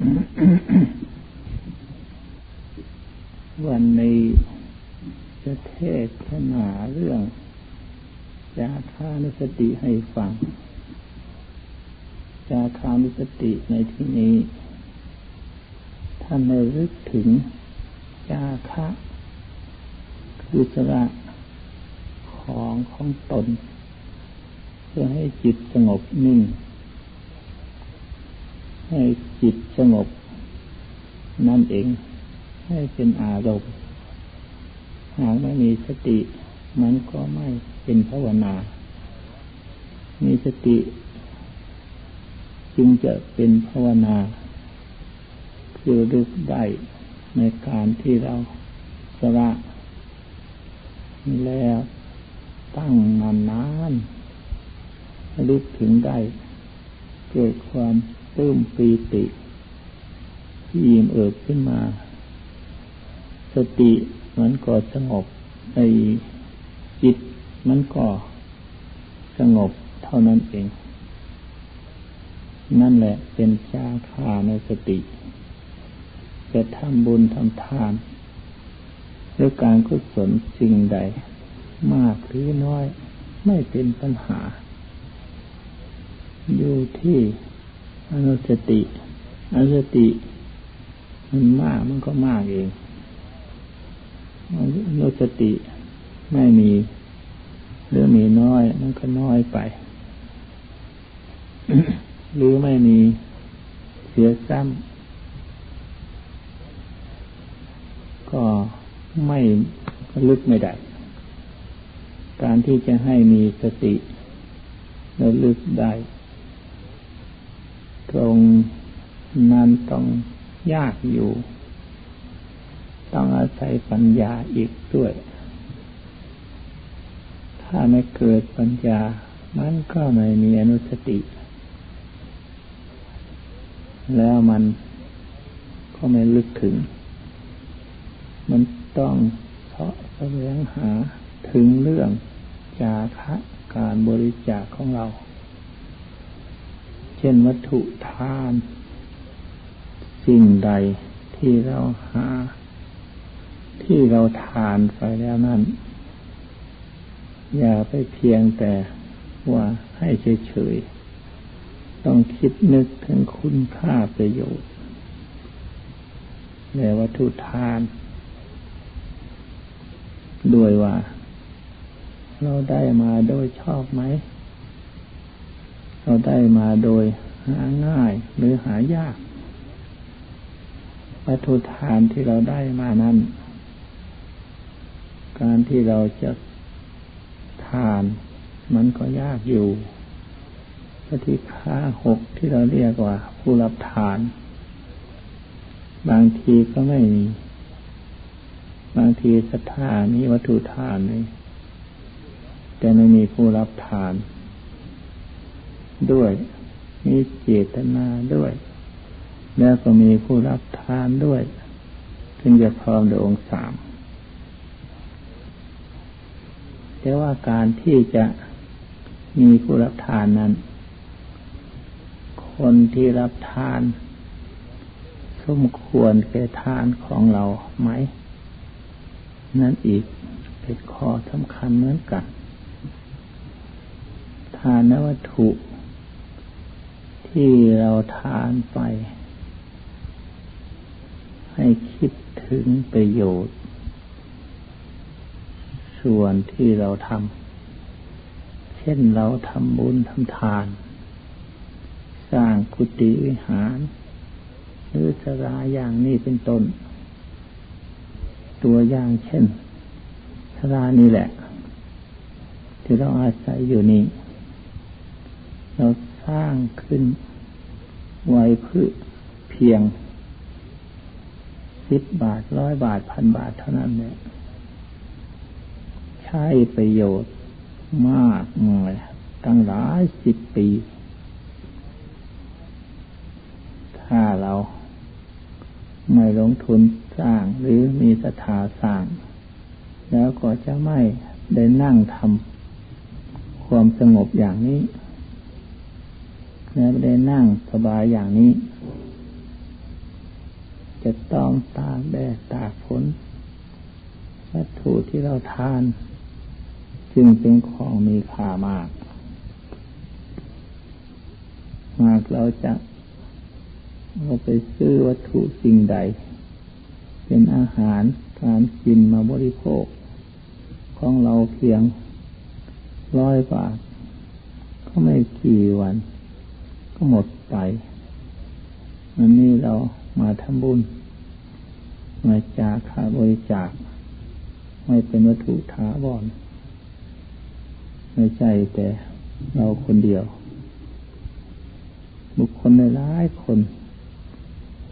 วันนี้จะเทศนาเรื่องจาคานุสติให้ฟัง จาคานุสติในที่นี้ ท่านในรึกถึงจาคะ คือสระของของตน เพื่อให้จิตสงบนิ่ง ให้จิตสงบนั่นเอง ให้เป็นอารมณ์หากไม่มีสติมันก็ไม่เป็นภาวนา มีสติ จึงจะเป็นภาวนา คือรึกได้ในการที่เราสระแล้วตั้งนานนานลึกถึงได้เกิดความ ตื้มปีติยิ้มเอิบขึ้นมา สติมันก็สงบไอ้จิตมันก็สงบเท่านั้นเอง นั่นแหละเป็นชาคาในสติ จะทำบุญทำทานด้วยการกุศลสิ่งใด มากหรือน้อยไม่เป็นปัญหา อยู่ที่ อนุสติอนุสติ มันมากมันก็มากเองอนุสติไม่มีหรือมีน้อย มันก็น้อยไป หรือไม่มีเสียซ้ำก็ไม่ลึกไม่ได้ การที่จะให้มีสติและลึกได้ ตรงนั้นต้องยากอยู่ ต้องอาศัยปัญญาอีกด้วย ถ้าไม่เกิดปัญญา มันก็ไม่มีอนุสติ แล้วมันก็ไม่ลึกถึง มันต้องเพาะแสวงหาถึงเรื่องจาคะการบริจาคของเรา เช่นวัตถุทาน สิ่งใดที่เราหา ที่เราทานไปแล้วนั้น อย่าไปเพียงแต่ว่าให้เฉยๆต้องคิดนึกถึงคุณค่าประโยชน์ในวัตถุทาน ด้วยว่า เราได้มาโดยชอบไหม เราได้มาโดยหาง่ายหรือหายาก วัตถุทานที่เราได้มานั้น การที่เราจะทาน มันก็ยากอยู่ปฏิฆาหกที่เราเรียกว่า ผู้รับทาน บางทีก็ไม่มี บางทีศรัทธามีวัตถุทานเลยแต่ไม่มีผู้รับทาน ด้วย มีเจตนาด้วย แล้วก็มีผู้รับทานด้วยถึงจะพร้อมโดยองค์สามแต่ว่าการที่จะมีผู้รับทานนั้น คนที่รับทานสมควรแก่ทานของเราไหม นั่นอีกเป็นข้อสำคัญเหมือนกัน ทานวัตถุ ที่เราทานไป ให้คิดถึงประโยชน์ ส่วนที่เราทำเช่นเราทำบุญทำทาน สร้างกุฏิวิหาร หรือสราอย่างนี้เป็นต้น ตัวอย่างเช่นสรานี่แหละ ที่เราอาศัยอยู่นี้เรา ขึ้น ไว้เพื่อเพียงสิบบาทร้อยบาทพันบาทเท่านั้นเนี่ยใช้ประโยชน์มากมายตั้งหลายสิบปี ถ้าเราไม่ลงทุนสร้างหรือมีศรัทธาสร้าง แล้วก็จะไม่ได้นั่งทำความสงบอย่างนี้ แล้วได้นั่งสบายอย่างนี้ จะต้องตากแดดตากฝนวัตถุที่เราทาน จึงเป็นของมีค่ามาก หากเราจะเราไปซื้อวัตถุสิ่งใด เป็นอาหารการกินมาบริโภค ของเราเพียงร้อยบาทก็ไม่กี่วัน ก็หมดไปอันนี้เรามาทำบุญมาจากขาบริจาค ไม่เป็นวัตถุถาวรไม่ใช่แต่เราคนเดียว บุคคลในหลายคน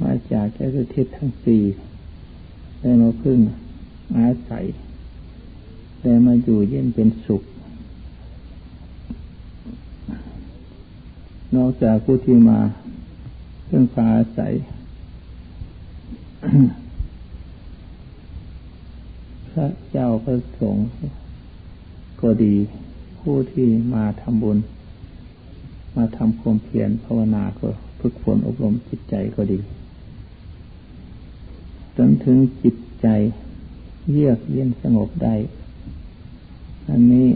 มาจากแก่ทิศทั้งสี่ได้มาพึ่งอาศัยได้มาอยู่เย็นเป็นสุข นอกจากผู้ที่มาพึ่งพาอาศัยพระเจ้าพระสงฆ์ก็ดี ผู้ที่มาทำบุญ มาทำความเพียรภาวนาก็ฝึกฝนอบรมจิตใจก็ดีจนถึงจิตใจเยือกเย็นสงบได้ อันนี้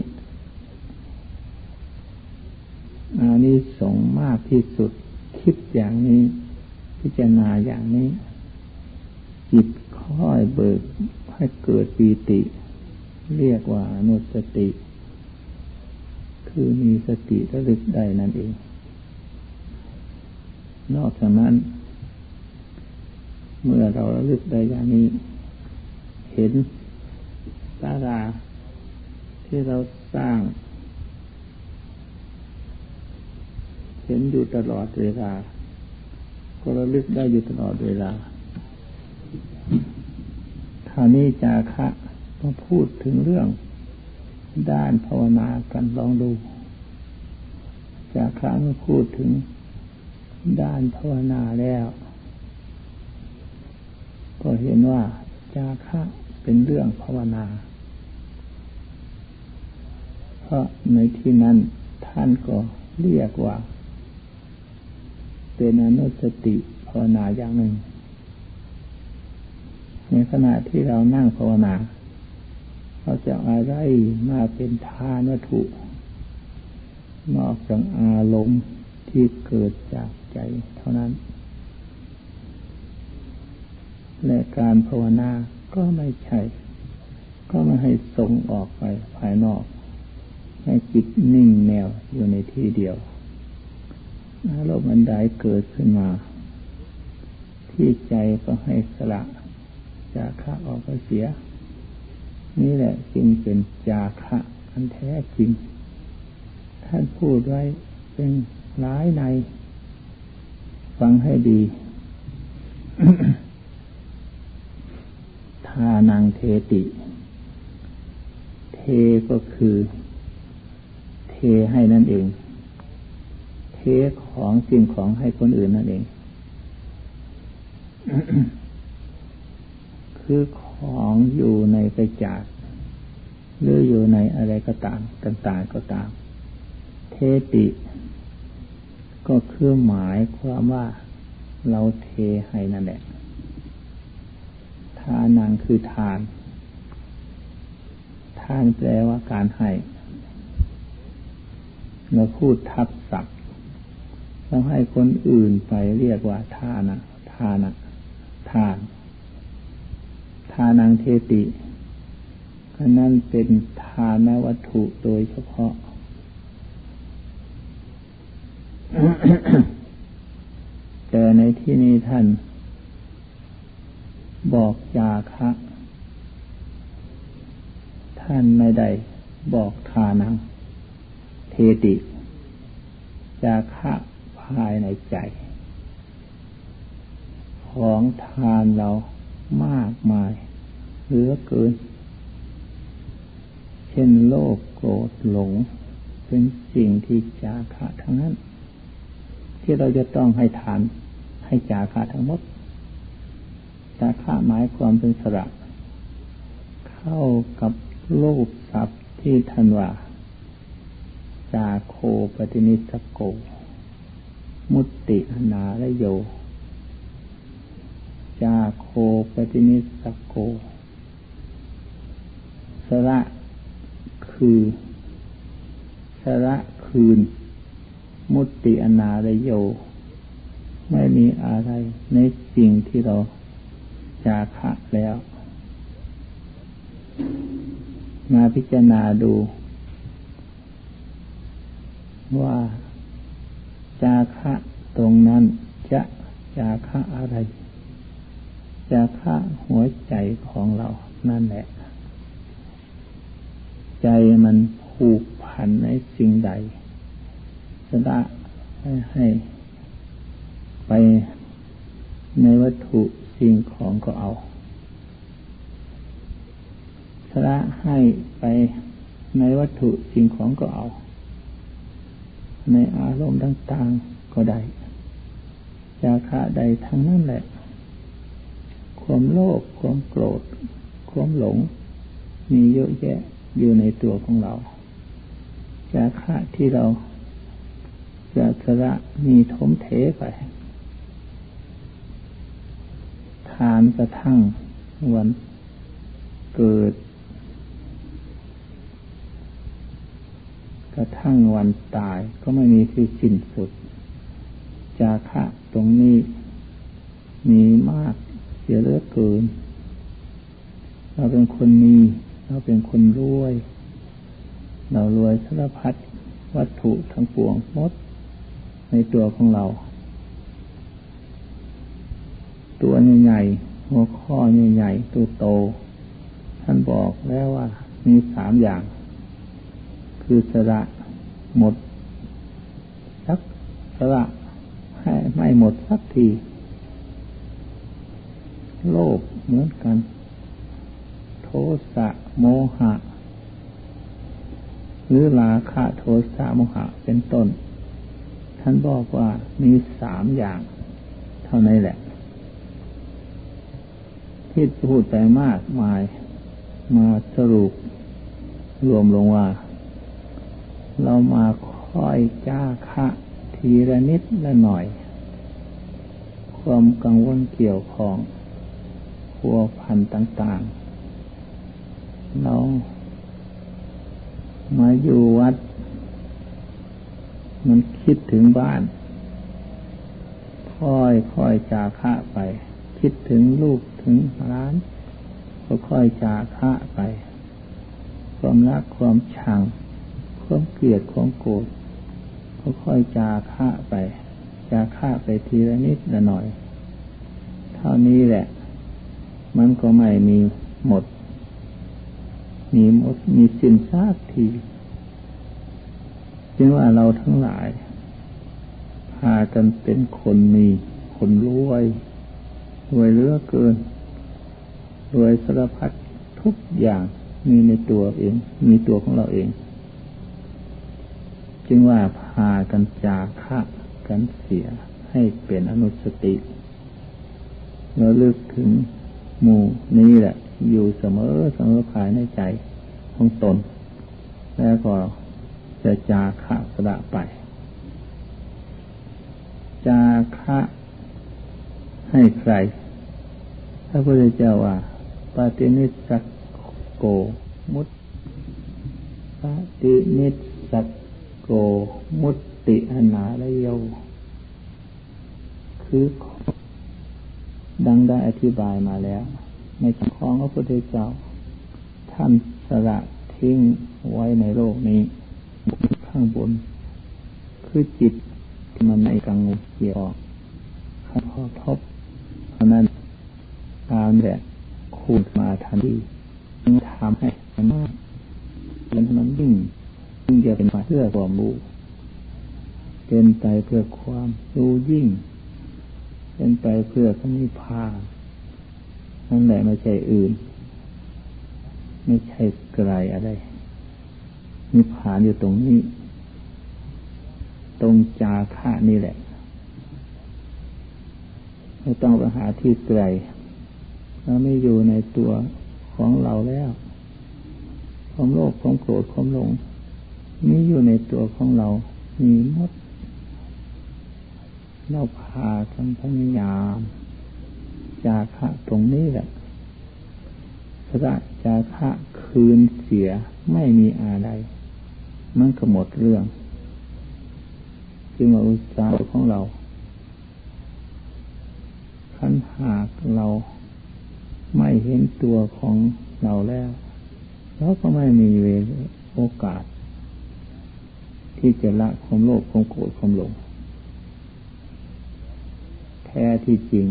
อั นนี้สงมากที่สุด คิดอย่างนี้ พิจารณาอย่างนี้ จิตค่อยเบิกให้เกิดปีติ เรียกว่าอนุสติ คือมีสติระลึกได้นั่นเอง นอกจากนั้น เมื่อเราระลึกได้อย่างนี้ เห็นตาราที่เราสร้าง เห็นอยู่ตลอดเวลา ก็ระลึกได้อยู่ตลอดเวลาครานี้จาคะมาพูดถึงเรื่อง ด้านภาวนากันลองดู จาคะมาพูดถึงด้านภาวนาแล้ว ก็เห็นว่า จาคะเป็นเรื่องภาวนา เพราะในที่นั้นท่านก็เรียกว่า เป็นอนุสติภาวนาอย่างหนึ่ง ในขณะที่เรานั่งภาวนาเราจะอะไรมาเป็นทานวัตถุ นอกจากอารมณ์ที่เกิดจากใจเท่านั้น และการภาวนาก็ไม่ใช่ ก็ไม่ให้ส่งออกไปภายนอก ให้จิตนิ่งแนวอยู่ในที่เดียว อารมณ์อันใดเกิดขึ้นมา ที่ใจก็ให้สละจาคะออกไปเสีย นี่แหละจึงเป็นจาคะอันแท้จริง ท่านพูดไว้เป็นร้ายใน ฟังให้ดีทานังเทติ เทก็คือ เทให้นั่นเอง เทของสิ่งของให้คนอื่นนั่นเอง คือของอยู่ในกระจาดหรืออยู่ในอะไรก็ตามต่างๆก็ตาม เทติ ก็คือหมายความว่าเราเทให้นั่นแหละ ทานังคือทาน ทานแปลว่าการให้เราพูดทับศัพท์ เราให้คนอื่นไปเรียกว่าทานะทานะทาน ทานังเทติก็นั่นเป็นทานวัตถุโดยเฉพาะ แต่ในที่นี้ท่าน บอกจาคะ ท่านไม่ได้บอกทานังเทติจาคะ ภายในใจ ของทานเรามากมายเหลือเกิน เช่นโลภโกรธหลง เป็นสิ่งที่จาคะทั้งนั้น ที่เราจะต้องให้ทานให้จาคะทั้งหมด จาคะหมายความเป็นสระเข้ากับโลภทรัพย์ที่ทันว่า จาโคปฏินิสโก มุตตินาละโยจจาโคปฏินิสโก สระคือสระคืน มุตติอนาลโย ไม่มีอะไรในสิ่งที่เราจาคะแล้ว มาพิจารณาดู ว่า จาคะตรงนั้นจะจาคะอะไร จาคะหัวใจของเรานั่นแหละ ใจมันผูกพันในสิ่งใดสละให้ไปในวัตถุสิ่งของก็เอาสละให้ไปในวัตถุสิ่งของก็เอา ในอารมณ์ต่าง ๆก็ได้จาคะใดทั้งนั้นแหละ ความโลภความโกรธ ความหลง มีเยอะแยะอยู่ในตัวของเราจาคะที่เราจะสระมีทมเทไปทานกระทั่งวันเกิด กระทั่งวันตายก็ไม่มีที่สิ้นสุด จาคะตรงนี้มีมากเสียเลือเกิน เราเป็นคนมี เราเป็นคนรวย เรารวยสารพัดวัตถุทั้งปวงหมดในตัวของเรา ตัวใหญ่ๆหัวข้อใหญ่ๆตัวโต ท่านบอกแล้วว่ามีสามอย่าง คือสระหมด สักสระให้ไม่หมดสักที โลภเหมือนกัน โทสะโมหะ หรือราคะโทสะโมหะเป็นต้น ท่านบอกว่ามีสามอย่าง เท่านั้นแหละ ที่พูดไปมากมายมาสรุปรวมลงว่า เรามาค่อยจ้าคะทีละนิดละหน่อย ความกังวลเกี่ยวของพัวพันต่างๆ เรามาอยู่วัด มันคิดถึงบ้าน ค่อยค่อยจาคะไป คิดถึงลูกถึงร้าน ก็ค่อยจาคะไป ความรักความชัง ความเกลียดความโกรธก็ค่อยจาคะไปจาคะไปทีละนิดละหน่อย เท่านี้แหละ มันก็ไม่มีหมด มีหมดมีสิ้นซากทีจึงว่าเราทั้งหลาย พากันเป็นคนมีคนรวยรวยเลือเกินรวยสารพัดทุกอย่างมีในตัวเอง มีตัวของเราเอง จึงว่าพากันจาคะกันเสียให้เป็นอนุสติเราลึกถึงหมู่นี้แหละ อยู่เสมอเสมอภายในใจของตน แล้วก็จะจาคะสละไป จาคะให้ใครพระพุทธเจ้าว่าปฏินิสสโกมุตปฏินิสส โกมุตติอนาลโยคือดังได้อธิบายมาแล้ว ในของพระพุทธเจ้า ท่านสละทิ้งไว้ในโลกนี้ ข้างบน คือจิตมันในกังวลเกี่ยวข้าพอทบเพราะนั้นตามแบบคูณมาทันทีทำให้มันมากแล้วมันยิ่ง จะเป็นมาเพื่อความรู้ เป็นไปเพื่อความรู้ยิ่ง เป็นไปเพื่อพระนิพพานนั่นแหละไม่ใช่อื่น ไม่ใช่ไกลอะไร นิพพานอยู่ตรงนี้ ตรงจาค่านี่แหละ ไม่ต้องไปหาที่ไกลเราไม่อยู่ในตัวของเราแล้ว ความโลภความโกรธความหลง มีอยู่ในตัวของเรา มีหมด เราพากันพยายามจาคะตรงนี้แหละพระจาคะคืนเสียไม่มีอะไร มันก็หมดเรื่อง จึงมาอุตสาห์ของเราขันหากเราไม่เห็นตัวของเราแล้ว เราก็ไม่มีเวลโอกาส ที่จะละความโลภความโกรธความหลง แท้ที่จริง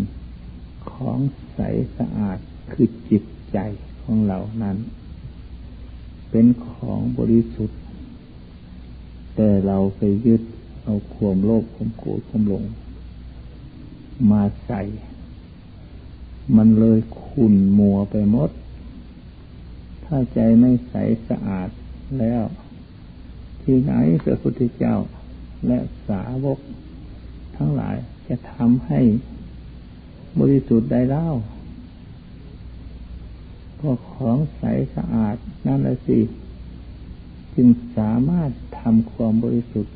ของใสสะอาดคือจิตใจของเรานั้น เป็นของบริสุทธิ์ แต่เราไปยึดเอาความโลภความโกรธความหลง มาใส่ มันเลยขุ่นมัวไปหมด ถ้าใจไม่ใสสะอาดแล้ว ที่ไหนพระพุทธเจ้า และสาวกทั้งหลายจะทำให้บริสุทธิ์ได้เล่าก็ของใสสะอาดนั่นแหละสิจึงสามารถทำความบริสุทธิ์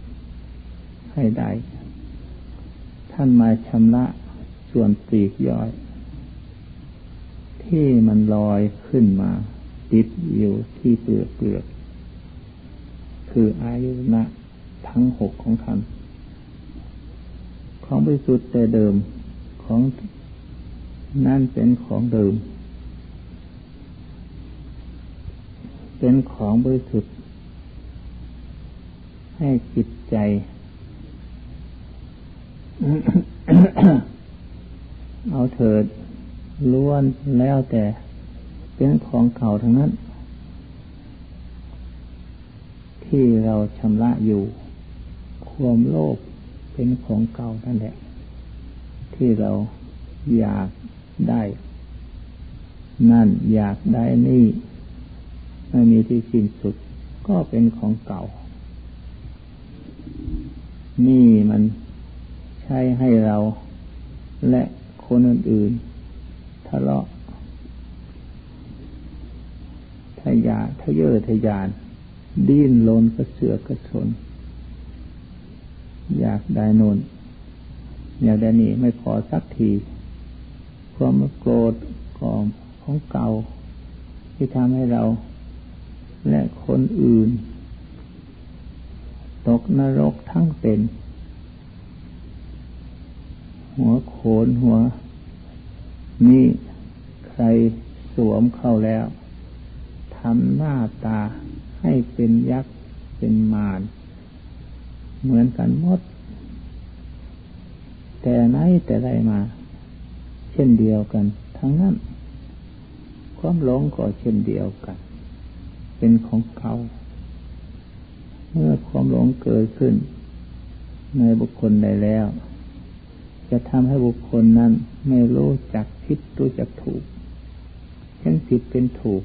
ให้ได้ ท่านมาชำระส่วนปีกย่อย ที่มันลอยขึ้นมา ติดอยู่ที่เปลือกเปลือก คืออายุนะทั้งหกของท่านของบริสุทธิ์แต่เดิมของนั่นเป็นของเดิม เป็นของบริสุทธิ์ให้จิตใจ เอาเถิดล้วนแล้วแต่เป็นของเก่าทั้งนั้น ที่เราชำระอยู่ ความโลภเป็นของเก่านั่นแหละ ที่เราอยากได้ นั่นอยากได้นี่ ไม่มีที่สิ้นสุด ก็เป็นของเก่า นี่มันใช่ให้เราและคนอื่นๆทะเลาะทะยาทะเยอทะยาน ดิ้นลนกระเสือกกระสน อยากได้นนอยากได้นี่ไม่พอสักทีความโกรธของของเก่า ที่ทำให้เรา และคนอื่น ตกนรกทั้งเป็น หัวโขนหัว นี่ใครสวมเข้าแล้วทำหน้าตา ให้เป็นยักษ์เป็นมารเหมือนกันหมด แต่ไหนแต่ไรมา เช่นเดียวกัน ทั้งนั้น ความหลงก็เช่นเดียวกัน เป็นของเขาเมื่อความหลงเกิดขึ้น ในบุคคลใดแล้ว จะทำให้บุคคลนั้นไม่รู้จักผิดรู้จักถูกเห็นผิดเป็นถูก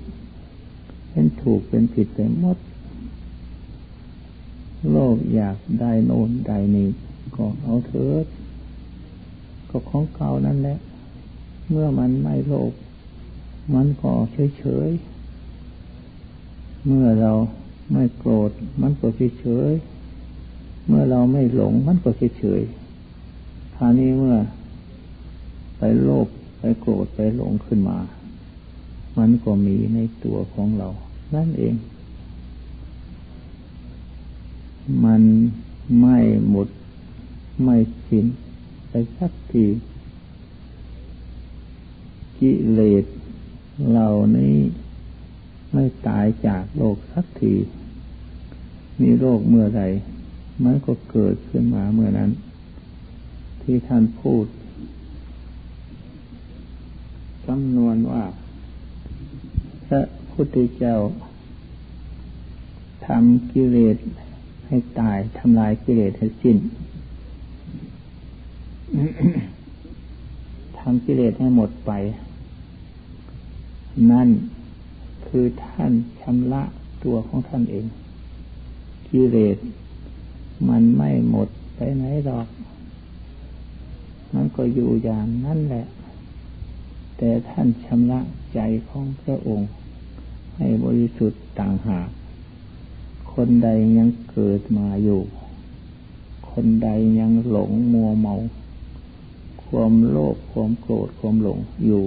เห็นถูกเป็นผิดไปหมด โลกอยากได้โน่นได้นี่ก็เอาเถิดก็ของเก่านั่นแหละ เมื่อมันไม่โลภมันก็เฉยเฉยเมื่อเราไม่โกรธ มันก็เฉยเฉยเมื่อเราไม่หลง มันก็เฉยเฉยคราวนี้เมื่อไปโลภไปโกรธไปหลงขึ้นมา มันก็มีในตัวของเรา นั่นเอง มันไม่หมด ไม่สิ้นไปสักทีกิเลสเหล่านี้ไม่ตายจากโลกสักที มีโรคเมื่อใดมันก็เกิดขึ้นมาเมื่อนั้น ที่ท่านพูดจำนวนว่า ระพุทธเจ้าทำกิเลสให้ตายทำลายกิเลสให้สิ้นทำกิเลสให้หมดไป นั่นคือท่านชำระตัวของท่านเอง กิเลสมันไม่หมดไปไหนหรอก มันก็อยู่อย่างนั้นแหละ แต่ท่านชำระใจของพระองค์ ให้บริสุทธิ์ต่างหาก คนใดยังเกิดมาอยู่ คนใดยังหลงมัวเมา ความโลภความโกรธความหลงอยู่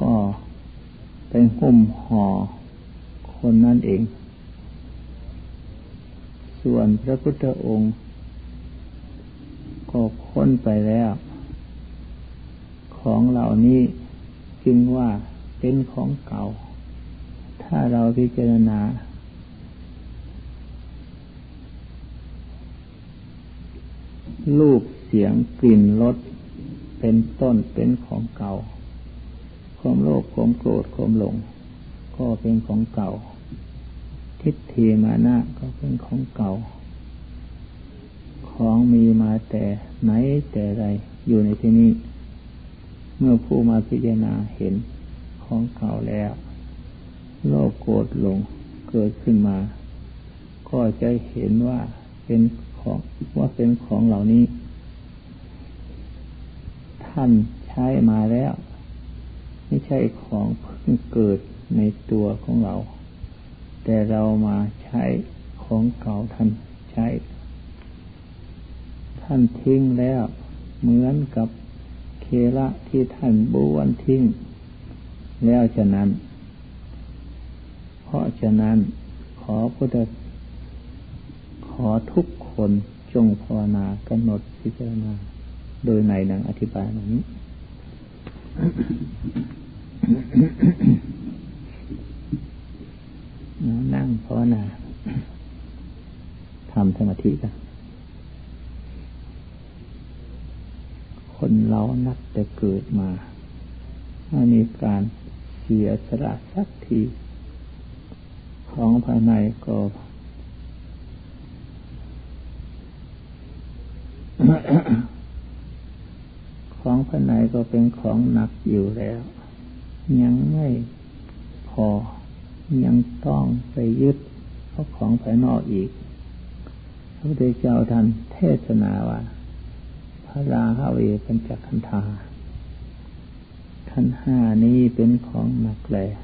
ก็เป็นหุ้มห่อคนนั่นเอง ส่วนพระพุทธองค์ ก็พ้นไปแล้ว ของเหล่านี้จึงว่าเป็นของเก่า ถ้าเราพิจารณา รูปเสียงกลิ่นรสเป็นต้นเป็นของเก่าความโลภความโกรธความหลง ก็เป็นของเก่า ทิฏฐิมานะก็เป็นของเก่า ของมีมาแต่ไหนแต่ไรอยู่ในที่นี้ เมื่อผู้มาพิจารณาเห็นของเก่าแล้ว โลภโกรธหลงเกิดขึ้นมา ก็จะเห็นว่าเป็นของว่าเป็นของเหล่านี้ ท่านใช้มาแล้ว ไม่ใช่ของเพิ่งเกิดในตัวของเรา แต่เรามาใช้ของเก่าท่านใช้ ท่านทิ้งแล้วเหมือนกับเคระที่ท่านบ้วนทิ้ง แล้วฉะนั้น ราะฉะนั้นขอพุทธขอทุกคนจงภาวนากำหนดพิจารณา โดยในหนังอธิบายแบบนี้ นั่งภาวนาทำสมาธิกันคนเรานักแต่เกิดมาถ้ามีการเสียสละสักที ของภายในก็ของภายในก็เป็นของหนักอยู่แล้ว ยังไม่พอยังต้องไปยึดเาของภายนอกอีกพระพุทธเจ้าท่านเทศนาว่าพระราหาเวเป็นจักขันธาขันห้านี้เป็นของหนักแหลพระ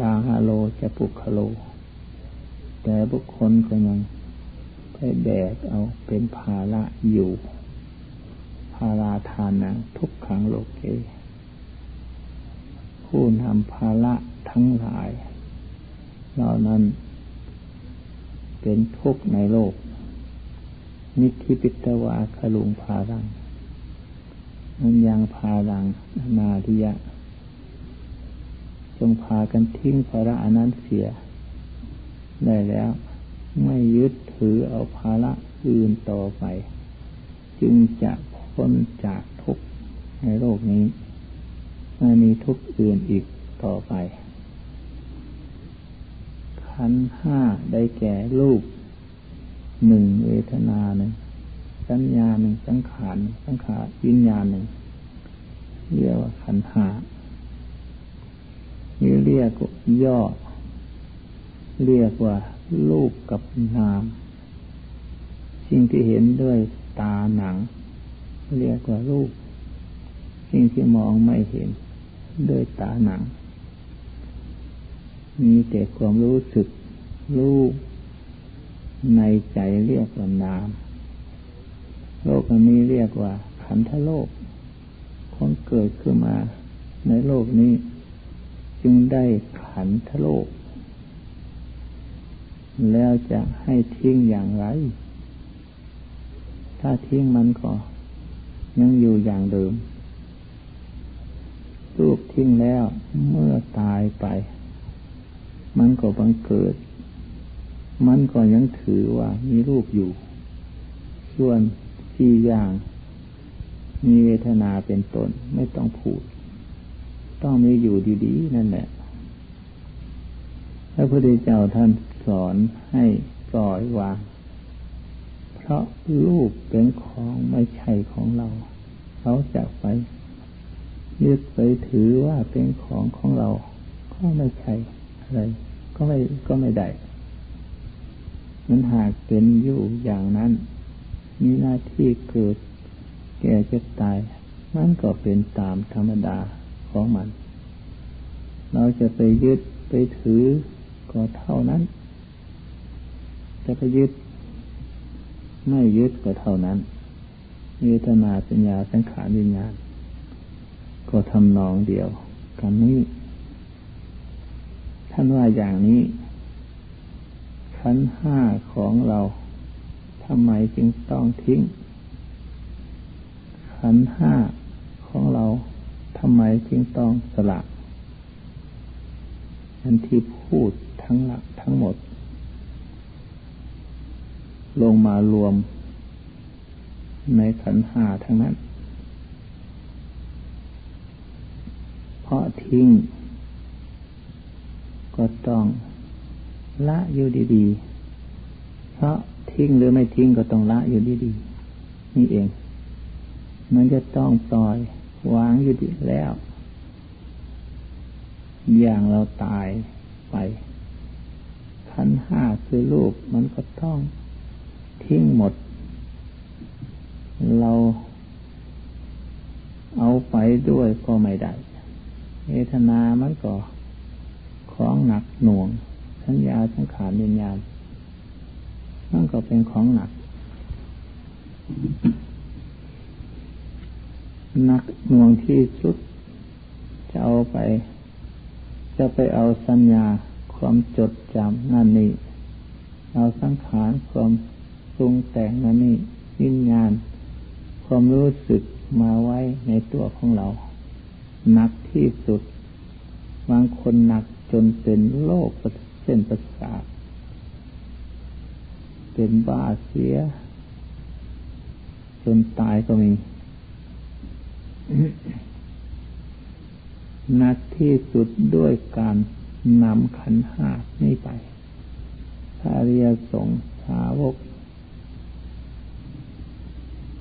ราหาโลจะปุคโล แต่บุคคลก็ยังไปแบกเอาเป็นภาระอยู่ภาราทานังทุกขังโลกเกผู้นำภาระทั้งหลายเหล่านั้น เป็นทุกข์ในโลก นิธิปิตวาคลุงพารังมันยังพารังนาทิยะ จงพากันทิ้งภาระอนั้นเสีย ได้แล้ว ไม่ยึดถือเอาภาระอื่นต่อไป จึงจะพ้นจากทุกข์ในโลกนี้ไม่มีทุกข์อื่นอีกต่อไป ขันห้าได้แก่รูปหนึ่งเวทนาหนึ่งสัญญาหนึ่งสังขารสังขารวิญญาณหนึ่งเรียกว่าขันห้า นี่เรียกย่อ เรียกว่ารูปกับนาม สิ่งที่เห็นด้วยตาหนัง เรียกว่ารูป สิ่งที่มองไม่เห็นด้วยตาหนัง มีแต่ความรู้สึกรู้ในใจเรียกว่านาม โลกนี้เรียกว่าขันธโลกคนเกิดขึ้นมาในโลกนี้ จึงได้ขันธโลก แล้วจะให้ทิ้งอย่างไร ถ้าทิ้งมันก็ยังอยู่อย่างเดิม รูปทิ้งแล้วเมื่อตายไป มันก็บังเกิด มันก็ยังถือว่ามีรูปอยู่ ส่วนที่อย่าง มีเวทนาเป็นตนไม่ต้องพูด ต้องมีอยู่ดีๆนั่นแหละพระพุทธเจ้าท่านสอนให้ปล่อยวาง เพราะลูกเป็นของไม่ใช่ของเรา เขาจะไปยึดไปถือว่าเป็นของของเรา ก็ไม่ใช่อะไร ก็ไม่ก็ไม่ได้ มันหากเป็นอยู่อย่างนั้น มีหน้าที่เกิดแก่จะตาย มันก็เป็นตามธรรมดา ของมัน เราจะไปยึดไปถือก็เท่านั้น จะไปยึด ไม่ยึดก็เท่านั้นเวทนาสัญญาสังขารวิญญาณ ก็ทำนองเดียวกันนี้ท่านว่าอย่างนี้ขันห้าของเราทำไมจึงต้องทิ้งขันห้าของเรา ทำไมจึงต้องสละอันที่พูดทั้งหลักทั้งหมด ลงมารวมในขันหาทั้งนั้น เพราะทิ้ง ก็ต้องละอยู่ดีๆ เพราะทิ้งหรือไม่ทิ้งก็ต้องละอยู่ดีๆ นี่เอง มันจะต้องปล่อย วางอยู่ดีแล้ว อย่างเราตายไปขันห้าคือรูปมันก็ต้องทิ้งหมด เราเอาไปด้วยก็ไม่ได้เวทนามันก็ของหนักหน่วง สัญญาสังขารวิญญาณมันก็เป็นของหนัก นักหน่วงที่สุด จะเอาไป จะไปเอาสัญญาความจดจำนั่นนี่เอาสังขารความปรุงแต่งนั่นนี่วิญญาณ ความรู้สึกมาไว้ในตัวของเราหนักที่สุด บางคนหนักจนเป็นโรคเส้นประสาทเป็นบ้าเสีย จนตายก็มี นักที่สุดด้วยการนำขันห้านี่ไปพระเรียสงสาวก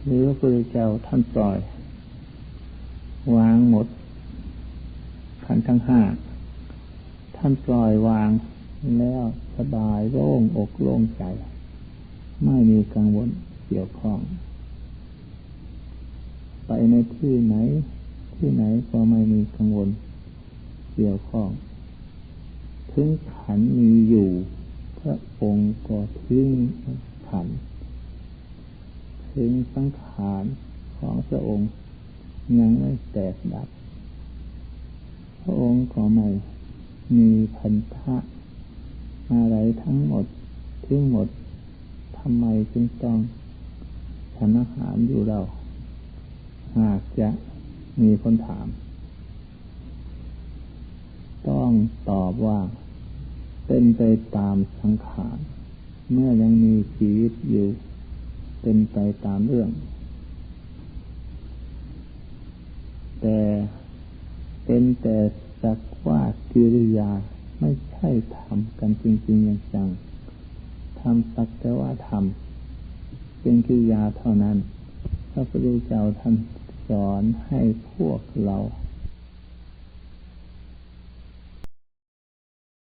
หรือพระพุทธเจ้าท่านปล่อย วางหมด ขันทั้งห้า ท่านปล่อยวางแล้วสบายโล่งอกโล่งใจ ไม่มีกังวลเกี่ยวข้อง ไปในที่ไหน ที่ไหนก็ไม่มีกังวลเกี่ยวข้อง ถึงขันมีอยู่ พระองค์ก็ทิ้งขันถึงสังขารของพระองค์ยังไม่แตกดับ พระองค์ก็ไม่มีพันธะอะไรทั้งหมดทั้งหมดทำไมจึงต้องฉันอาหารอยู่เรา หากจะมีคนถาม ต้องตอบว่าเป็นไปตามสังขารเมื่อยังมีชีวิตอยู่ เป็นไปตามเรื่อง แต่เป็นแต่สักว่ากิริยาไม่ใช่ทำกันจริงๆอย่างจังทำสักแต่ว่าทำเป็นกิริยาเท่านั้น ระพุทธเจ้าท่านสอนให้พวกเรา